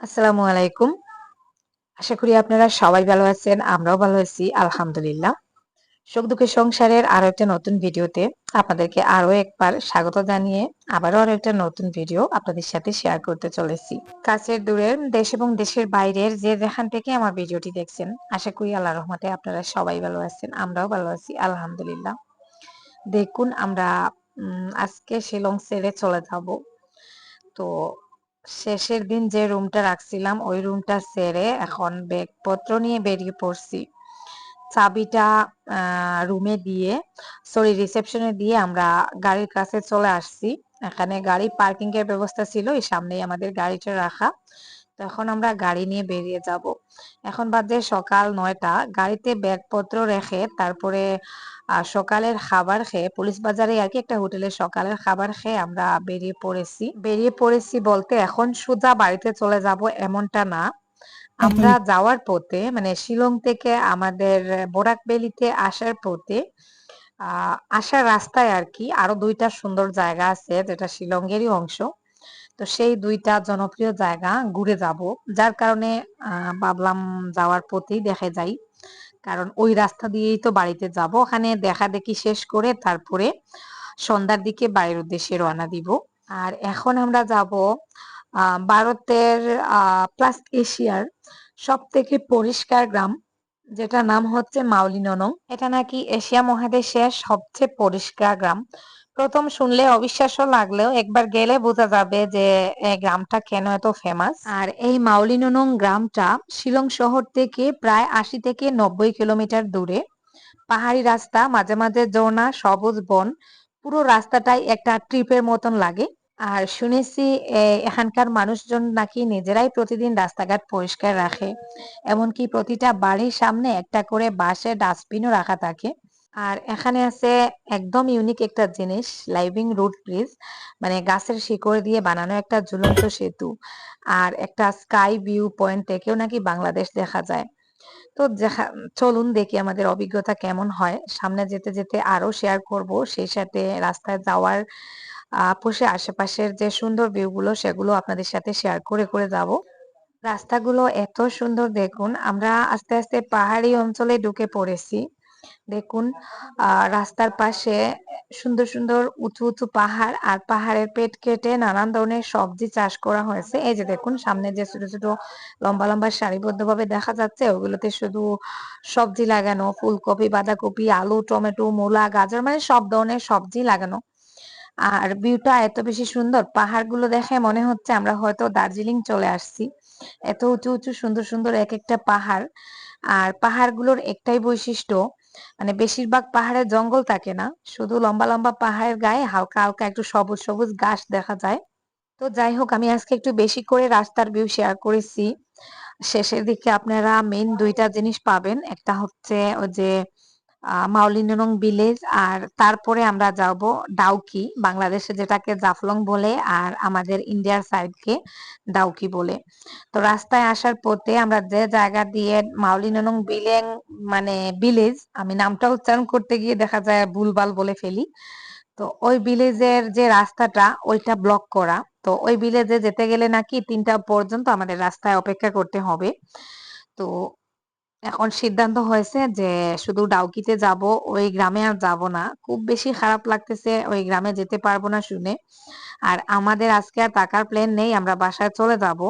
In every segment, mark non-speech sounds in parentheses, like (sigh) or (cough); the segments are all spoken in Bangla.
আসসালামু আলাইকুম। আশা করি আপনারা সবাই ভালো আছেন। আমরাও ভালো আছি, আলহামদুলিল্লাহ। সুখ-দুঃখের সংসারের আরও একটা নতুন ভিডিওতে আপনাদেরকে আরও একবার স্বাগত জানিয়ে আবারও আরও একটা নতুন ভিডিও আপনাদের সাথে শেয়ার করতে চলেছি। কাছের, দূরের, দেশ এবং দেশের বাইরের যে যেখান থেকে আমার ভিডিওটি দেখছেন, আশা করি আল্লাহ রহমতে আপনারা সবাই ভালো আছেন। আমরাও ভালো আছি, আলহামদুলিল্লাহ। দেখুন, আমরা আজকে শিলং ছেড়ে চলে যাব। তো শেষের দিন যে রুমটা রাখছিলাম, ওই রুমটা সেরে এখন ব্যাগপত্র নিয়ে বেরিয়ে পড়ছি। চাবিটা রুমে দিয়ে সরি রিসেপশনে দিয়ে আমরা গাড়ির কাছে চলে আসছি। এখানে গাড়ি পার্কিং এর ব্যবস্থা ছিল, এই সামনেই আমাদের গাড়িটা রাখা। তো এখন আমরা গাড়ি নিয়ে বেরিয়ে যাব। এখন বাজে সকাল নয়টা। গাড়িতে ব্যাগপত্র রেখে তারপরে সকালের খাবার খেয়ে পুলিশ বাজারে আর কি একটা হোটেলে সকালের খাবার খেয়ে আমরা বেরিয়ে পড়েছি। বেরিয়ে পড়েছি বলতে এখন সোজা বাড়িতে চলে যাব এমনটা না। আমরা যাওয়ার পথে মানে শিলং থেকে আমাদের বোরাক বেলিতে আসার পথে আহ আসার রাস্তায় আর কি আরও দুইটা সুন্দর জায়গা আছে যেটা শিলংয়েরই অংশ। তো সেই দুইটা জনপ্রিয় জায়গা ঘুরে যাব। যার কারণে ভাবলাম যাওয়ার পথেই দেখে যাই। কারণ ওই রাস্তা দিয়েই তো বাড়িতে যাব। ওখানে দেখা দেখি শেষ করে তারপরে সন্ধ্যার দিকে বাড়ির উদ্দেশ্যে রওনা দিব। আর এখন আমরা যাব ভারতের প্লাস এশিয়ার সব থেকে পরিষ্কার গ্রাম যেটা নাম হচ্ছে মাউলিননং এটা নাকি এশিয়া মহাদেশের সবচেয়ে পরিষ্কার গ্রাম। প্রথম শুনলে অবিশ্বাস্য লাগলেও একবার গেলে বোঝা যাবে যে গ্রামটা কেন এত ফেমাস আর এই মাউলিননং গ্রামটা শিলং শহর থেকে প্রায় আশি থেকে নব্বই কিলোমিটার দূরে। পাহাড়ি রাস্তা, মাঝে মাঝে ঝর্ণা, সবুজ বন, পুরো রাস্তাটাই একটা ট্রিপের মতন লাগে। আর শুনেছি এখানকার মানুষজন নাকি নিজেরাই প্রতিদিন রাস্তাঘাট পরিষ্কার রাখে। এমনকি প্রতিটা বাড়ির সামনে একটা করে বাঁশের ডাস্টবিনও রাখা থাকে। আর এখানে আছে একদম ইউনিক একটা জিনিস লাইভিং রুট ব্রিজ মানে গাছের শিকড় দিয়ে বানানো একটা ঝুলন্ত সেতু। আর একটা স্কাই ভিউ পয়েন্ট থেকেও নাকি বাংলাদেশ দেখা যায়। তো চলুন দেখি আমাদের অভিজ্ঞতা কেমন হয়। সামনে যেতে যেতে আরও শেয়ার করব, সেই সাথে রাস্তায় যাওয়ার পশে আশেপাশের যে সুন্দর ভিউ গুলো, সেগুলো আপনাদের সাথে শেয়ার করে করে যাব। রাস্তাগুলো এত সুন্দর দেখুন, আমরা আস্তে আস্তে পাহাড়ি অঞ্চলে ঢুকে পড়েছি। দেখুন রাস্তার পাশে সুন্দর সুন্দর উঁচু উঁচু পাহাড় আর পাহাড়ের পেট কেটে নানান ধরনের সবজি চাষ করা হয়েছে। এই যে দেখুন, সামনে যে ছোট ছোট লম্বা লম্বা সারিবদ্ধ ভাবে দেখা যাচ্ছে, ওগুলোতে শুধু সবজি লাগানো, ফুলকপি, বাঁধাকপি, আলু, টমেটো, মূলা, গাজর মানে সব ধরনের সবজি লাগানো। আর ভিউটা এত বেশি সুন্দর, পাহাড়গুলো দেখে মনে হচ্ছে আমরা হয়তো দার্জিলিং চলে আসছি। এত উঁচু উঁচু সুন্দর সুন্দর এক একটা পাহাড়। আর পাহাড়গুলোর একটাই বৈশিষ্ট্য মানে বেশিরভাগ পাহাড়ে জঙ্গল থাকে না। শুধু লম্বা লম্বা পাহাড়ের গায়ে হালকা হালকা একটু সবুজ সবুজ ঘাস দেখা যায়। তো যাই হোক, আমি আজকে একটু বেশি করে রাস্তার ভিউ শেয়ার করেছি। শেষের দিকে আপনারা মেন দুইটা জিনিস পাবেন। একটা হচ্ছে ওই যে মাউলিনং ভিলেজ, আর তারপরে আমরা যাব ডাউকি, বাংলাদেশে যেটাকে জাফলং বলে আর আমাদের ইন্ডিয়ার সাইডকে ডাউকি বলে। তো রাস্তায় আসার পথে আমরা যে জায়গা দিয়ে মাউলিনং বিলেং মানে ভিলেজ, আমি নামটা উচ্চারণ করতে গিয়ে দেখা যায় ভুলভাল বলে ফেলি। তো ওই ভিলেজের যে রাস্তাটা, ওইটা ব্লক করা। তো ওই ভিলেজে যেতে গেলে নাকি তিনটা পর্যন্ত আমাদের রাস্তায় অপেক্ষা করতে হবে। তো এখন সিদ্ধান্ত হয়েছে যে শুধু ডাউকিতে যাব, ওই গ্রামে আর যাব না। খুব বেশি খারাপ লাগতেছে ওই গ্রামে যেতে পারব না শুনে। আর আমাদের আজকে আর টাকার প্ল্যান নেই, আমরা বাসায় চলে যাব।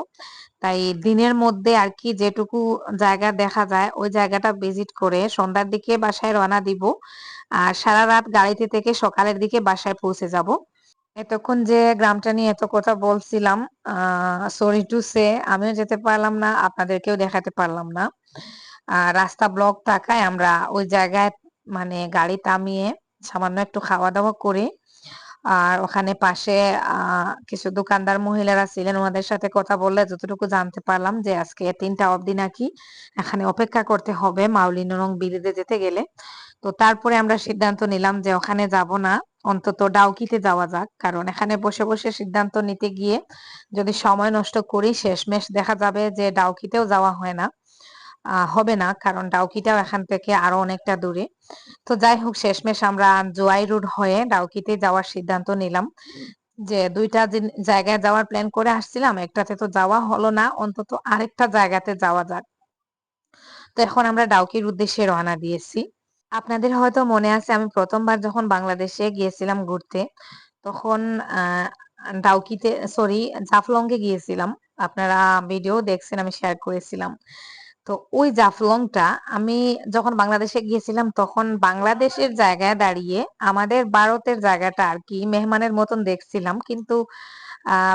তাই দিনের মধ্যে আর কি যেটুকু জায়গা দেখা যায়, ওই জায়গাটা ভিজিট করে সন্ধ্যার দিকে বাসায় রওনা দিব। আর সারা রাত গাড়িতে থেকে সকালের দিকে বাসায় পৌঁছে যাব। এতক্ষণ যে গ্রামটা নিয়ে এত কথা বলছিলাম, আহ সরি টু সে আমিও যেতে পারলাম না, আপনাদেরকেও দেখাতে পারলাম না। রাস্তা ব্লক থাকায় আমরা ওই জায়গায় মানে গাড়ি থামিয়ে সামান্য একটু খাওয়া দাওয়া করে, আর ওখানে পাশে কিছু দোকানদার মহিলারা ছিলেন, ওনাদের সাথে কথা বললে যতটুকু জানতে পারলাম যে আজকে তিনটা অবধি নাকি এখানে অপেক্ষা করতে হবে মাউলিন রং বিরিদে যেতে গেলে। তো তারপরে আমরা সিদ্ধান্ত নিলাম যে ওখানে যাব না, অন্তত ডাউকিতে যাওয়া যাক। কারণ এখানে বসে বসে সিদ্ধান্ত নিতে গিয়ে যদি সময় নষ্ট করি, শেষমেশ দেখা যাবে যে ডাউকিতেও যাওয়া হয় না। হবে না, কারণ ডাউকিটাও এখান থেকে আরও অনেকটা দূরে। তো যাই হোক, শেষমেশ আমরা জোয়াই রোড হয়ে ডাউকিতে যাওয়ার সিদ্ধান্ত নিলাম যে দুইটা জায়গায় যাওয়ার প্ল্যান করে আসছিলাম, একটাতে তো যাওয়া হলো না, অন্তত আরেকটা জায়গাতে যাওয়া যাক। তো এখন আমরা ডাউকির উদ্দেশ্যে রওনা দিয়েছি। আপনাদের হয়তো মনে আছে, আমি প্রথমবার যখন বাংলাদেশে গিয়েছিলাম ঘুরতে, তখন ডাউকিতে সরি জাফলংয়ে গিয়েছিলাম। আপনারা ভিডিও দেখছেন, আমি শেয়ার করেছিলাম। তো ওই জাফলংটা আমি যখন বাংলাদেশে গিয়েছিলাম, তখন বাংলাদেশের জায়গায় দাঁড়িয়ে আমাদের ভারতের জায়গাটা আর কি মেহমানের মতন দেখছিলাম। কিন্তু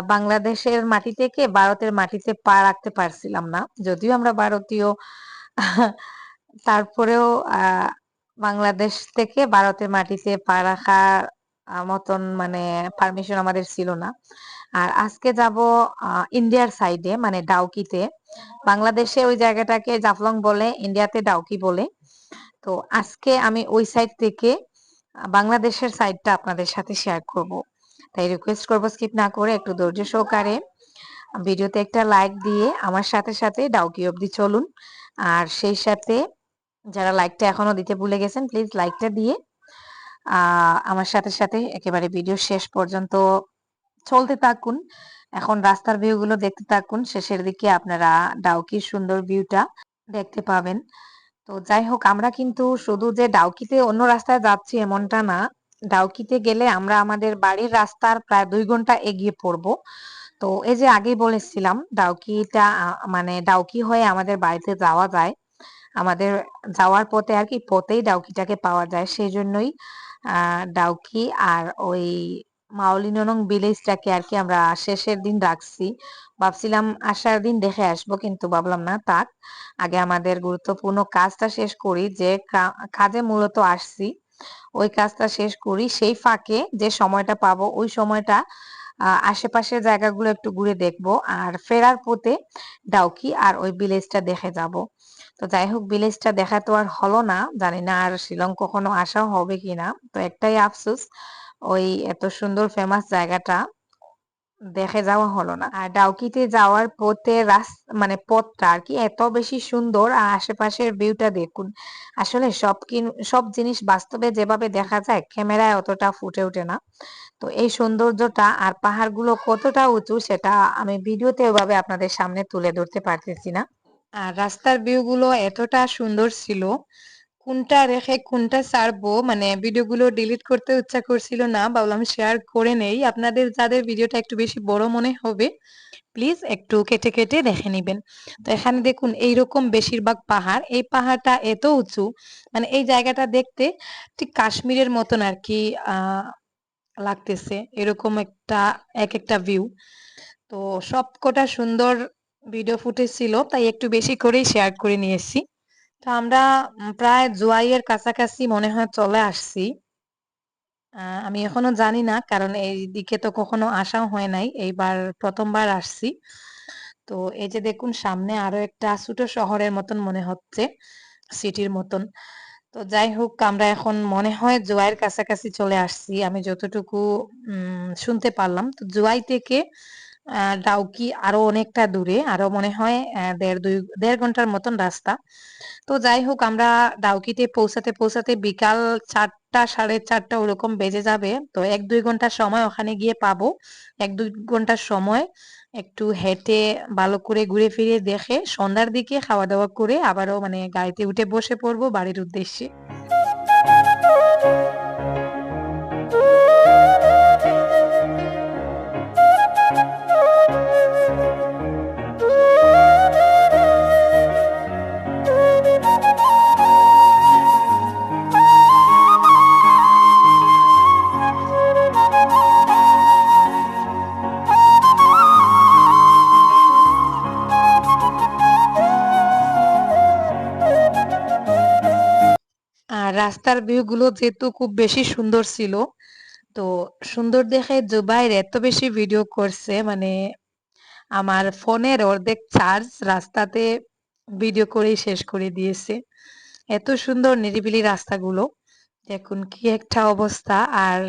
বাংলাদেশের মাটি থেকে ভারতের মাটিতে পা রাখতে পারছিলাম না। যদিও আমরা ভারতীয়, (laughs) তারপরেও বাংলাদেশ থেকে ভারতের মাটিতে পা রাখার মতন মানে পারমিশন আমাদের ছিল না। আর আজকে যাব ইন্ডিয়ার সাইডে মানে ডাউকিতে। বাংলাদেশে ওই জায়গাটাকে জাফলং বলে, ইন্ডিয়াতে ডাউকি বলে। তো আজকে আমি ওই সাইড থেকে বাংলাদেশের সাইডটা আপনাদের সাথে শেয়ার করব। তাই রিকোয়েস্ট করব স্কিপ না করে, একটু ধৈর্য সহকারে ভিডিওতে একটা লাইক দিয়ে আমার সাথে সাথে ডাউকি অবধি চলুন। আর সেই সাথে যারা লাইকটা এখনও দিতে ভুলে গেছেন প্লিজ লাইকটা দিয়ে আমার সাথে সাথে একেবারে ভিডিও শেষ পর্যন্ত চলতে থাকুন। এখন রাস্তার ভিউ গুলো দেখতে থাকুন। শেষের দিকে আপনারা ডাউকির সুন্দর ভিউটা দেখতে পাবেন। তো যাই হোক, আমরা কিন্তু শুধু যে ডাউকিতে অন্য রাস্তায় যাচ্ছি এমনটা না। ডাউকিতে গেলে আমরা আমাদের বাড়ির রাস্তার প্রায় দুই ঘণ্টা এগিয়ে পড়ব। তো এই যে আগেই বলেছিলাম, ডাউকিটা মানে ডাউকি হয়ে আমাদের বাড়িতে যাওয়া যায়। আমাদের যাওয়ার পথে আর কি, পথেই ডাউকিটাকে পাওয়া যায়। সেই জন্যই ডাউকি আর ওই মাওলিনং ভিলেজটাকে আর কি আমরা শেষের দিন রাখছি। ভাবছিলাম আসার দিন দেখে আসব, কিন্তু ভাবলাম না তাক আগে আমাদের গুরুত্বপূর্ণ কাজটা শেষ করি, যে কাজে মূলত আসছি। ওই কাজটা শেষ করি, সেই ফাঁকে যে সময়টা পাবো, ওই সময়টা আশেপাশের জায়গাগুলো একটু ঘুরে দেখব। আর ফেরার পথে ডাউকি আর ওই ভিলেজটা দেখে যাব। তো যাই হোক ভিলেজটা দেখা তো আর হলো না। জানি না আর শিলং কখনো আসাও হবে কিনা। তো একটাই আফসোস ওই এত সুন্দর ফেমাস জায়গাটা দেখে যাওয়া হলো না। আর ডাউকিতে যাওয়ার পথে রাস মানে পথটা আর কি এত বেশি সুন্দর আর আশেপাশের ভিউটা দেখুন। আসলে সব সব জিনিস বাস্তবে যেভাবে দেখা যায়, ক্যামেরায় অতটা ফুটে ওঠে না। তো এই সৌন্দর্যটা আর পাহাড়গুলো কতটা উঁচু সেটা আমি ভিডিওতে ওভাবে আপনাদের সামনে তুলে ধরতে পারতেছি না। আর রাস্তার ভিউ গুলো এতটা সুন্দর ছিল কোনটা রেখে কোনটা ছাড়বো মানে ভিডিওগুলো ডিলিট করতে ইচ্ছা করছিল না, ভাবলাম শেয়ার করে নেই। আপনাদের যাদের ভিডিওটা একটু বেশি বড় মনে হবে প্লিজ একটু কেটে কেটে দেখে নিবেন। তো এখানে দেখুন, এইরকম বেশিরভাগ পাহাড়, এই পাহাড়টা এত উঁচু মানে এই জায়গাটা দেখতে ঠিক কাশ্মীরের মতন আর কি লাগতেছে। এরকম একটা, এক একটা ভিউ তো সব কটা সুন্দর ভিডিও ফুটেজ ছিল, তাই একটু বেশি করেই শেয়ার করে নিয়েছি। তো আমরা প্রায় জুয়াইয়ের কাছাকাছি মনে হয় চলে আসছি। আমি এখনও জানি না, কারণ এই দিকে তো কখনো আসাও হয় নাই, এইবার প্রথমবার আসছি। তো এই যে দেখুন, সামনে আরও একটা ছোট শহরের মতন মনে হচ্ছে, সিটির মতন। তো যাই হোক, আমরা এখন মনে হয় জুয়াইয়ের কাছাকাছি চলে আসছি, আমি যতটুকু শুনতে পারলাম। তো জুয়াই থেকে ডাউকি আরও অনেকটা দূরে, আরও মনে হয় দেড় দুই, দেড় ঘণ্টার মতন রাস্তা। তো যাই হোক, আমরা ডাউকিতে পৌঁছাতে পৌঁছাতে বিকাল চারটা, সাড়ে চারটা ওরকম বেজে যাবে। তো এক দুই ঘণ্টার সময় ওখানে গিয়ে পাবো। এক দুই ঘণ্টার সময় একটু হেঁটে ভালো করে ঘুরে ফিরে দেখে সন্ধ্যার দিকে খাওয়া দাওয়া করে আবারও মানে গাড়িতে উঠে বসে পড়ব বাড়ির উদ্দেশ্যে। রাস্তার ভিউ গুলো যেহেতু খুব বেশি সুন্দর ছিল, তো সুন্দর দেখে জুবাইর এত বেশি ভিডিও করছে মানে আমার ফোনের অর্ধেক চার্জ রাস্তাতে ভিডিও করেই শেষ করে দিয়েছে। এত সুন্দর নিরিবিলি রাস্তাগুলো, দেখুন কি একটা অবস্থা। আর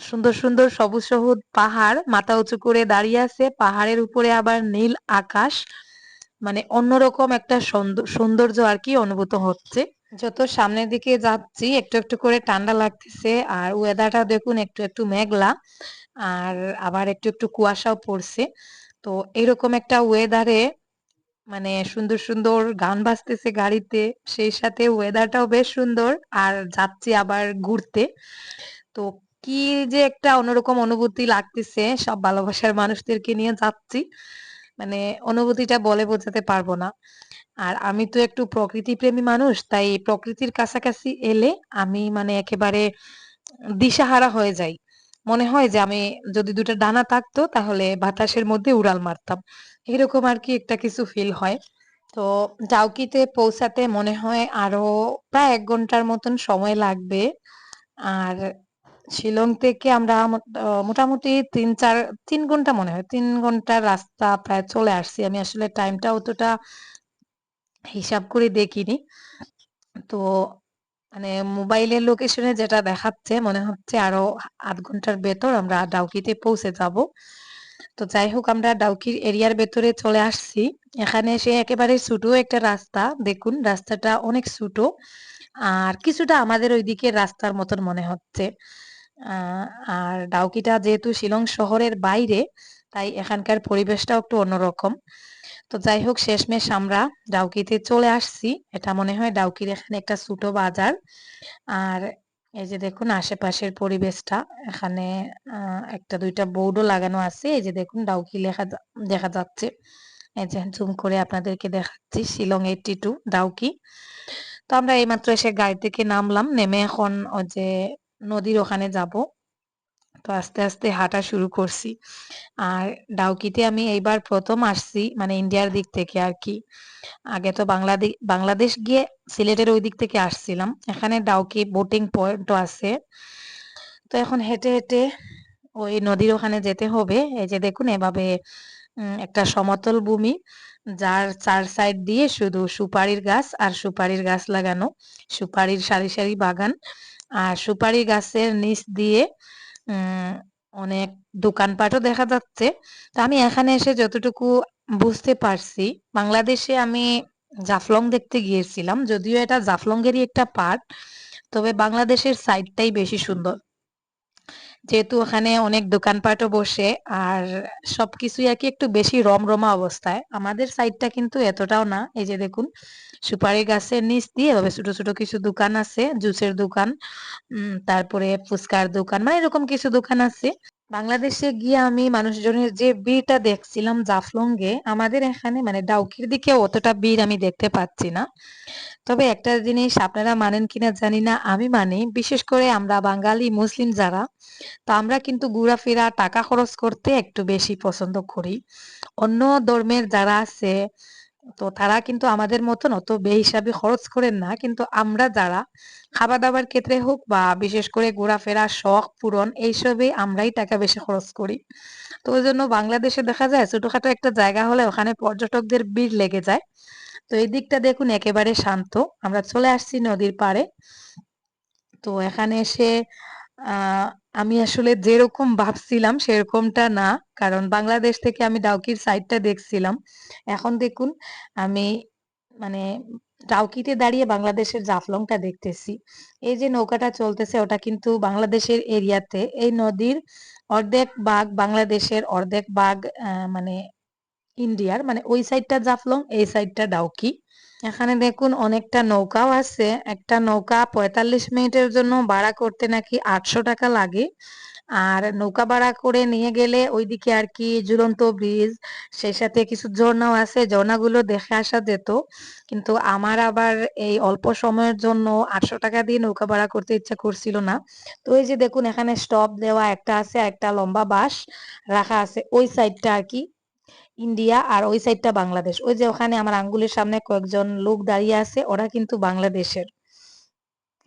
সুন্দর সুন্দর সবুজ সবুজ পাহাড়, মাথা উঁচু করে দাঁড়িয়ে আছে। পাহাড়ের উপরে আবার নীল আকাশ মানে অন্যরকম একটা সৌন্দ- সৌন্দর্য আর কি অনুভূত হচ্ছে। যত সামনের দিকে যাচ্ছি, একটু একটু করে ঠান্ডা লাগতেছে আর ওয়েদারটা দেখুন একটু একটু মেঘলা আর আবার একটু একটু কুয়াশাও পড়ছে। তো এরকম একটা ওয়েদারে মানে সুন্দর সুন্দর গান বাজতেছে গাড়িতে, সেই সাথে ওয়েদারটাও বেশ সুন্দর আর যাচ্ছি আবার ঘুরতে। তো কি যে একটা অন্যরকম অনুভূতি লাগতেছে, সব ভালোবাসার মানুষদেরকে নিয়ে যাচ্ছি। মানে অনুভূতিটা বলে বোঝাতে পারব না। আর আমি তো একটু প্রকৃতি প্রেমী মানুষ, তাই প্রকৃতির কাছাকাছি এলে আমি মানে একেবারে দিশাহারা হয়ে যাই। মনে হয় যে আমি যদি দুটো ডানা থাকতো তাহলে বাতাসের মধ্যে উড়াল মারতাম। এরকম আর কি একটা কিছু ফিল হয়। তো ডাউকিতে পৌঁছাতে মনে হয় আরও প্রায় এক ঘণ্টার মতন সময় লাগবে। আর শিলং থেকে আমরা মোটামুটি তিন চার, তিন ঘণ্টা মনে হয়, তিন ঘণ্টার রাস্তা প্রায় চলে আসছি। আমি আসলে টাইমটা অতটা হিসাব করে দেখিনি। তো মানে মোবাইলের লোকেশনে যেটা দেখাচ্ছে, মনে হচ্ছে আরও আধ ঘণ্টার ভেতর আমরা ডাউকিতে পৌঁছে যাব। তো যাই হোক, আমরা ডাউকির এরিয়ার ভেতরে চলে আসছি। এখানে সে একেবারে ছোটো একটা রাস্তা, দেখুন রাস্তাটা অনেক ছোটো। আর কিছুটা আমাদের ওইদিকে রাস্তার মতন মনে হচ্ছে। আর ডাউকিটা যেহেতু শিলং শহরের বাইরে, তাই এখানকার পরিবেশটাও একটু অন্যরকম। তো যাই হোক, শেষমেশ আমরা ডাউকিতে চলে আসছি। এটা মনে হয় ডাউকির এখানে একটা ছোটো বাজার। আর এই যে দেখুন, আশেপাশের পরিবেশটা। এখানে একটা দুইটা বোর্ডও লাগানো আছে। এই যে দেখুন, ডাউকি লেখা দেখা যাচ্ছে। এই যে জুম করে আপনাদেরকে দেখাচ্ছি, শিলং এইটটি টু ডাউকি। তো আমরা এইমাত্র এসে গাড়ি থেকে নামলাম। নেমে এখন ওই যে নদীর ওখানে যাব। তো আস্তে আস্তে হাঁটা শুরু করছি। আর ডাউকিতে আমি এইবার প্রথম আসছি মানে ইন্ডিয়ার দিক থেকে আর কি। আগে তো বাংলাদেশ বাংলাদেশ গিয়ে সিলেটের ওই দিক থেকে আসছিলাম। এখানে ডাউকি বোটিং পয়েন্টও আছে। তো এখন হেঁটে হেঁটে ওই নদীর ওখানে যেতে হবে। এই যে দেখুন, এভাবে একটা সমতল ভূমি যার চার সাইড দিয়ে শুধু সুপারির গাছ আর সুপারির গাছ লাগানো, সুপারির সারি সারি বাগান। আর সুপারি গাছের নিচ দিয়ে অনেক দোকানপাটও দেখা যাচ্ছে। তো আমি এখানে এসে যতটুকু বুঝতে পারছি, বাংলাদেশে আমি জাফলং দেখতে গিয়েছিলাম, যদিও এটা জাফলংয়েরই একটা পার্ট তবে বাংলাদেশের সাইডটাই বেশি সুন্দর। যেহেতু ওখানে অনেক দোকানপাটও বসে, আর সবকিছুই আর কি একটু বেশি রমরমা অবস্থায়। আমাদের সাইডটা কিন্তু এতটাও না। এই যে দেখুন, সুপারি গাছের নিচ দিয়ে এভাবে ছোট ছোট কিছু দোকান আছে, জুসের দোকান তারপরে ফুচকার দোকান মানে এরকম কিছু দোকান আছে। বাংলাদেশে গিয়ে আমি মানুষজনের যে ভিড়টা দেখছিলাম জাফলংয়ে, আমাদের এখানে মানে ডাউকির দিকে অতটা ভিড় আমি দেখতে পাচ্ছি না। তবে একটা জিনিস আপনারা মানেন কিনা জানি না, আমি মানি, বিশেষ করে আমরা বাঙালি, মুসলিম যারা, তো আমরা কিন্তু ঘোরাফেরা, টাকা খরচ করতে একটু বেশি পছন্দ করি। অন্য ধর্মের যারা আছে তো তারা কিন্তু আমাদের মতন অত বেহিসাবি খরচ করেন না। কিন্তু আমরা যারা খাবার দাবার ক্ষেত্রে হোক বা বিশেষ করে ঘোরাফেরা, শখ, পূরণ, এইসবে আমরাই টাকা বেশি খরচ করি। তো ওই জন্য বাংলাদেশে দেখা যায় ছোটখাটো একটা জায়গা হলে ওখানে পর্যটকদের ভিড় লেগে যায়। তো এই দিকটা দেখুন একেবারে শান্ত। আমরা চলে আসছি নদীর পাড়ে। তো এখানে এসে আমি আসলে যেরকম ভাবছিলাম সেরকমটা না। কারণ বাংলাদেশ থেকে আমি ডাউকির সাইডটা দেখছিলাম। এখন দেখুন, আমি মানে ডাউকিতে দাঁড়িয়ে বাংলাদেশের জাফলংটা দেখতেছি। এই যে নৌকাটা চলতেছে, ওটা কিন্তু বাংলাদেশের এরিয়াতে। এই নদীর অর্ধেক বাঘ বাংলাদেশের অর্ধেক বাঘ মানে ইন্ডিয়ার। মানে ওই সাইডটা জাফলং, এই সাইডটা ডাউকি। এখানে দেখুন অনেকটা নৌকাও আছে। একটা নৌকা পঁয়তাল্লিশ মিনিটের জন্য ভাড়া করতে নাকি আটশো টাকা লাগে। আর নৌকা ভাড়া করে নিয়ে গেলে ওইদিকে আর কি ঝুলন্ত ব্রিজ, সেই সাথে কিছু ঝর্ণাও আছে। ঝর্ণাগুলো দেখে আসা যেত। কিন্তু আমার আবার এই অল্প সময়ের জন্য আটশো টাকা দিয়ে নৌকা ভাড়া করতে ইচ্ছা করছিল না। তো ওই যে দেখুন এখানে স্টপ দেওয়া একটা আছে, একটা লম্বা বাস রাখা আছে ওই সাইডটা আর কি। ইন্ডিয়া আর ওই সাইডটা বাংলাদেশ। ওই যে ওখানে আমার আঙ্গুলের সামনে কয়েকজন লোক দাঁড়িয়ে আছে, ওরা কিন্তু বাংলাদেশের।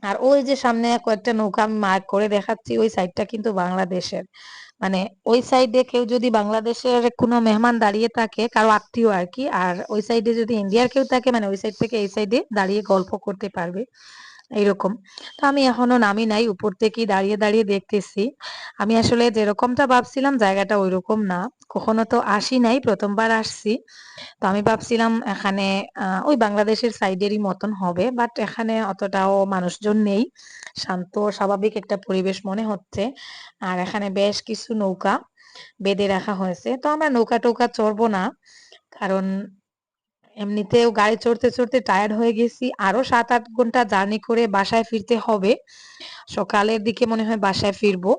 আর ওই যে সামনে কয়েকটা নৌকা আমি মার্ক করে দেখাচ্ছি, ওই সাইডটা কিন্তু বাংলাদেশের। মানে ওই সাইডে কেউ যদি বাংলাদেশের কোনো মেহমান দাঁড়িয়ে থাকে, কারও আত্মীয় আর কি, আর ওই সাইডে যদি ইন্ডিয়ার কেউ থাকে মানে ওই সাইড থেকে এই সাইডে দাঁড়িয়ে গল্প করতে পারবে। এইরকম। তো আমি এখনও নামি নাই, উপর থেকেই দাঁড়িয়ে দাঁড়িয়ে দেখতেছি। আমি আসলে যেরকমটা ভাবছিলাম, জায়গাটা ওইরকম না। কখনো তো আসি নাই, প্রথমবার আসছি। তো আমি ভাবছিলাম এখানে ওই বাংলাদেশের সাইডেরই মতন হবে, বাট এখানে অতটাও মানুষজন নেই। শান্ত, স্বাভাবিক একটা পরিবেশ মনে হচ্ছে। আর এখানে বেশ কিছু নৌকা বেঁধে রাখা হয়েছে। তো আমরা নৌকা টৌকা চড়বো না, কারণ এমনিতেও গাড়ি চড়তে চড়তে টায়ার্ড হয়ে গেছি। আরও সাত আট ঘণ্টা জার্নি করে বাসায় ফিরতে হবে। সকালের দিকে মনে হয় বাসায় ফিরবো।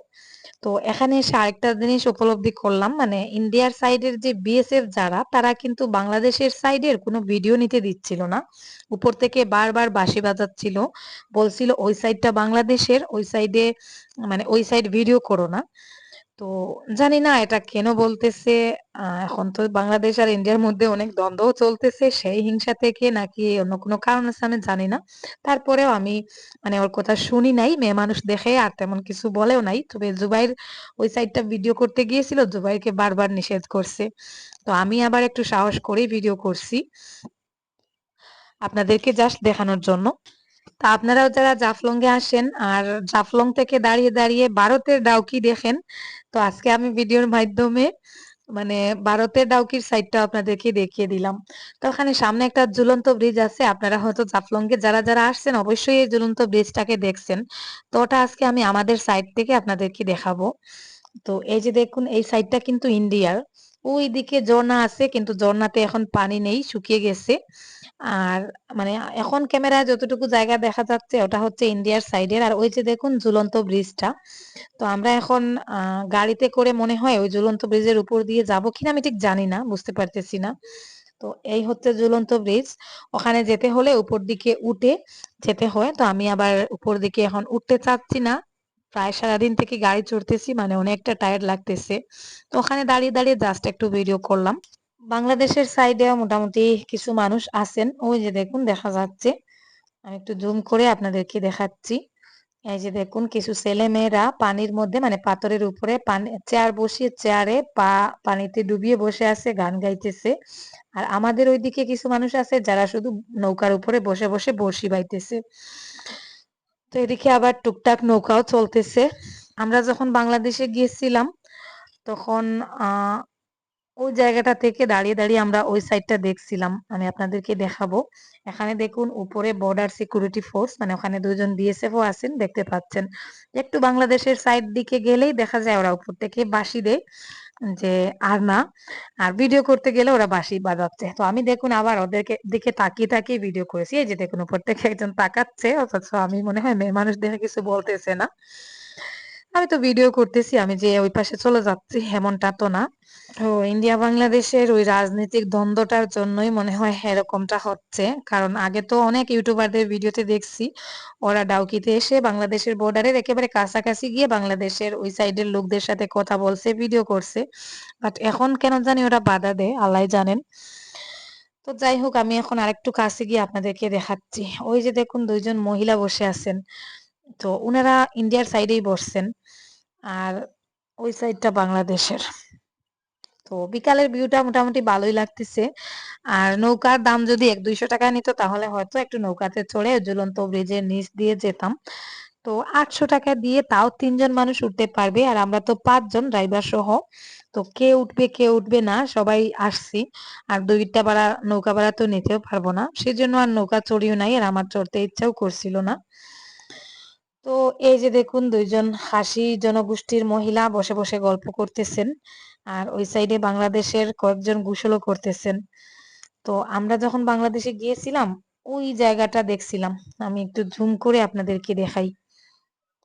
তো এখানে এসে আরেকটা জিনিস উপলব্ধি করলাম মানে ইন্ডিয়ার সাইডের যে বিএসএফ যারা, তারা কিন্তু বাংলাদেশের সাইডের কোনো ভিডিও নিতে দিচ্ছিল না। উপর থেকে বারবার বাঁশি বাজাচ্ছিল। বলছিল, ওই সাইডটা বাংলাদেশের, ওই সাইডে মানে ওই সাইড ভিডিও করো না। তো জানি না এটা কেন বলতেছে আহ, এখন তো বাংলাদেশ আর ইন্ডিয়ার মধ্যে অনেক দ্বন্দ্ব চলতেছে সেই হিংসা থেকে নাকি অন্য কোনো কারণ আছে আমি জানি না। তারপরেও আমি মানে ওর কথা শুনি নাই মেয়ে মানুষ দেখে আর তেমন কিছু বলেও নাই। তবে জুবাইর ওই সাইডটা ভিডিও করতে গিয়েছিল জুবাইরকে বারবার নিষেধ করছে। তো আমি আবার একটু সাহস করেই ভিডিও করছি। আপনাদেরকে জাস্ট দেখানোর জন্য। তা আপনারাও যারা জাফলং এ আসেন আর জাফলং থেকে দাঁড়িয়ে দাঁড়িয়ে ভারতের ডাউকি দেখেন, তো আজকে আমি ভিডিওর মাধ্যমে মানে ভারতের ডাউকির সাইডটা আপনাদেরকে দেখিয়ে দিলাম। তো ওখানে সামনে একটা ঝুলন্ত ব্রিজ আছে, আপনারা হয়তো জাফলংকে যারা যারা আসছেন অবশ্যই এই ঝুলন্ত ব্রিজটাকে দেখছেন। তো ওটা আজকে আমি আমাদের সাইড থেকে আপনাদেরকে দেখাবো। তো এই যে দেখুন, এই সাইডটা কিন্তু ইন্ডিয়ার ওই দিকে ঝর্ণা আছে, কিন্তু ঝর্ণাতে এখন পানি নেই, শুকিয়ে গেছে। আর মানে এখন ক্যামেরায় যতটুকু জায়গা দেখা যাচ্ছে, ওটা হচ্ছে ইন্ডিয়ার সাইডের। আর ওই যে দেখুন ঝুলন্ত ব্রিজটা, তো আমরা এখন গাড়িতে করে মনে হয় ওই ঝুলন্ত ব্রিজের উপর দিয়ে যাব কিনা আমি ঠিক জানি না, বুঝতে পারতেছি না। তো এই হচ্ছে ঝুলন্ত ব্রিজ, ওখানে যেতে হলে উপর দিকে উঠে যেতে হয়। তো আমি আবার উপর দিকে এখন উঠতে চাচ্ছি না। প্রায় সারাদিন থেকে গাড়ি চড়তেছি মানে অনেকটা টায়ার্ড লাগতেছে। তো ওখানে দাঁড়িয়ে দাঁড়িয়ে জাস্ট একটু ভিডিও করলাম। বাংলাদেশের সাইডে মোটামুটি কিছু মানুষ আছেন। ওই যে দেখুন, দেখা যাচ্ছে। আমি একটু জুম করে আপনাদেরকে দেখাচ্ছি। এই যে দেখুন, কিছু ছেলে মেয়েরা পানির মধ্যে মানে পাথরের উপরে চেয়ার বসিয়ে চেয়ারে পা, পানিতে ডুবিয়ে বসে আছে, গান গাইতেছে। আর আমাদের ওইদিকে কিছু মানুষ আছে, যারা শুধু নৌকার উপরে বসে বসে বসি বাইতেছে। তো এদিকে আবার টুকটাক নৌকাও চলতেছে। আমরা যখন বাংলাদেশে গিয়েছিলাম, তখন ওই জায়গাটা থেকে দাঁড়িয়ে দাঁড়িয়ে আমরা ওই সাইডটা দেখছিলাম। আমি আপনাদেরকে দেখাবো। এখানে দেখুন, উপরে বর্ডার সিকিউরিটি ফোর্স মানে ওখানে দুজন বিএসএফ ও আছেন, দেখতে পাচ্ছেন। একটু বাংলাদেশের সাইড দিকে গেলেই দেখা যায় ওরা উপর থেকে বাসি দেয়। যে আর না, আর ভিডিও করতে গেলে ওরা বাসি বাজাচ্ছে তো আমি দেখুন আবার ওদেরকে দিকে তাকিয়ে তাকিয়ে ভিডিও করেছি। এই যে দেখুন, উপর থেকে একজন তাকাচ্ছে, অথচ আমি মনে হয় মেয়ে মানুষ দেখে কিছু বলতেছে না। আমি তো ভিডিও করতেছি, আমি যে ওই পাশে চলে যাচ্ছি, এমনটা তো না। ও ইন্ডিয়া বাংলাদেশের ওই রাজনৈতিক দ্বন্দ্বটার জন্যই মনে হয় এরকমটা হচ্ছে। কারণ আগে তো অনেক ইউটিউবারদের ভিডিওতে দেখছি, ওরা ডাউকিতে এসে বাংলাদেশের বর্ডারের একেবারে কাছাকাছি গিয়ে বাংলাদেশের ওই সাইডের লোকদের সাথে কথা বলছে ভিডিও করছে। বাট এখন কেন জানি ওরা বাধা দেয় আল্লাহ জানেন। তো যাই হোক, আমি এখন আরেকটু কাছে গিয়ে আপনাদেরকে দেখাচ্ছি। ওই যে দেখুন দুইজন মহিলা বসে আছেন। তো উনারা ইন্ডিয়ার সাইডেই বসছেন। আর ওই সাইডটা বাংলাদেশের। তো বিকালের ভিউটা মোটামুটি ভালোই লাগতেছে। আর নৌকার দাম যদি এক দুইশো টাকা নিত, তাহলে হয়তো একটু নৌকাতে চড়ে ঝুলন্ত ব্রিজের নিচ দিয়ে যেতাম। তো আটশো টাকা দিয়ে তাও তিনজন মানুষ উঠতে পারবে, আর আমরা তো পাঁচজন ড্রাইভার সহ। তো কে উঠবে কে উঠবে না, সবাই আসছি। আর দুইটা ভাড়া, নৌকা ভাড়া তো নিতেও পারব না। সেজন্য আর নৌকা চড়িও নাই, আর আমার চড়তে ইচ্ছাও করছিল না। তো এই যে দেখুন, দুইজন হাসি জনগোষ্ঠীর মহিলা বসে বসে গল্প করতেছেন আর ওই সাইডে বাংলাদেশের কয়েকজন গোসলও করতেছেন। তো আমরা যখন বাংলাদেশে গিয়েছিলাম, ওই জায়গাটা দেখছিলাম। আমি একটু জুম করে আপনাদেরকে দেখাই।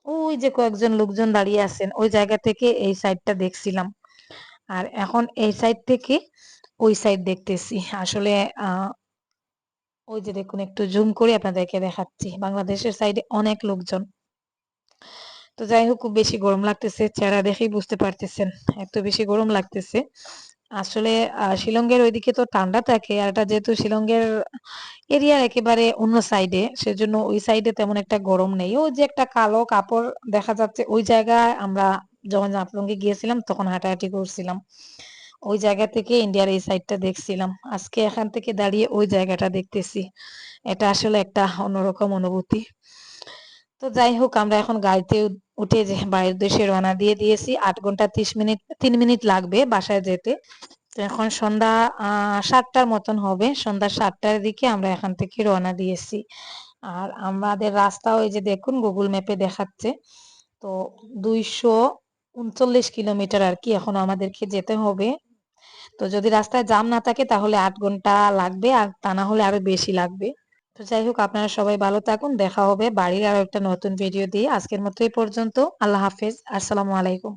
ওই যে কয়েকজন লোকজন দাঁড়িয়ে আছেন, ওই জায়গা থেকে এই সাইডটা দেখছিলাম। আর এখন এই সাইড থেকে ওই সাইড দেখতেছি। আসলে ওই যে দেখুন, একটু জুম করে আপনাদেরকে দেখাচ্ছি। বাংলাদেশের সাইডে অনেক লোকজন। তো যাই হোক, খুব বেশি গরম লাগতেছে, চেহারা দেখেই বুঝতে পারতেছেন, এত বেশি গরম লাগতেছে। আসলে শিলংয়ের ওইদিকে তো ঠান্ডা থাকে, আর এটা যেহেতু শিলংয়ের এরিয়ার একেবারে অন্য সাইডে সেজন্য ওই সাইডে তেমন একটা গরম নেই। ওই যে একটা কালো কাপড় দেখা যাচ্ছে, ওই জায়গায় আমরা যখন জাফলংয়ে গিয়েছিলাম, তখন হাঁটাহাঁটি করছিলাম। ওই জায়গা থেকে ইন্ডিয়ার এই সাইডটা দেখছিলাম। আজকে এখান থেকে দাঁড়িয়ে ওই জায়গাটা দেখতেছি। এটা আসলে একটা অন্যরকম অনুভূতি। তো যাই হোক, আমরা এখন গাড়িতে উঠে বাড়ির উদ্দেশ্যে রওনা দিয়ে দিয়েছি। আট ঘণ্টা ত্রিশ মিনিট, তিন মিনিট লাগবে বাসায় যেতে। তো এখন সন্ধ্যা সাতটার মতন হবে। সন্ধ্যা সাতটার দিকে আমরা এখান থেকে রওনা দিয়েছি। আর আমাদের রাস্তা ওই যে দেখুন গুগল ম্যাপে দেখাচ্ছে। তো দুইশো উনচল্লিশ কিলোমিটার আর কি এখন আমাদেরকে যেতে হবে। তো যদি রাস্তায় জাম না থাকে তাহলে আট ঘণ্টা লাগবে, আর তা না হলে আরও বেশি লাগবে। তো যাই হোক, আপনারা সবাই ভালো থাকুন। দেখা হবে বাড়ির আরও একটা নতুন ভিডিও দিয়ে। আজকের মতো এই পর্যন্ত। আল্লাহ হাফেজ। আসসালামু আলাইকুম।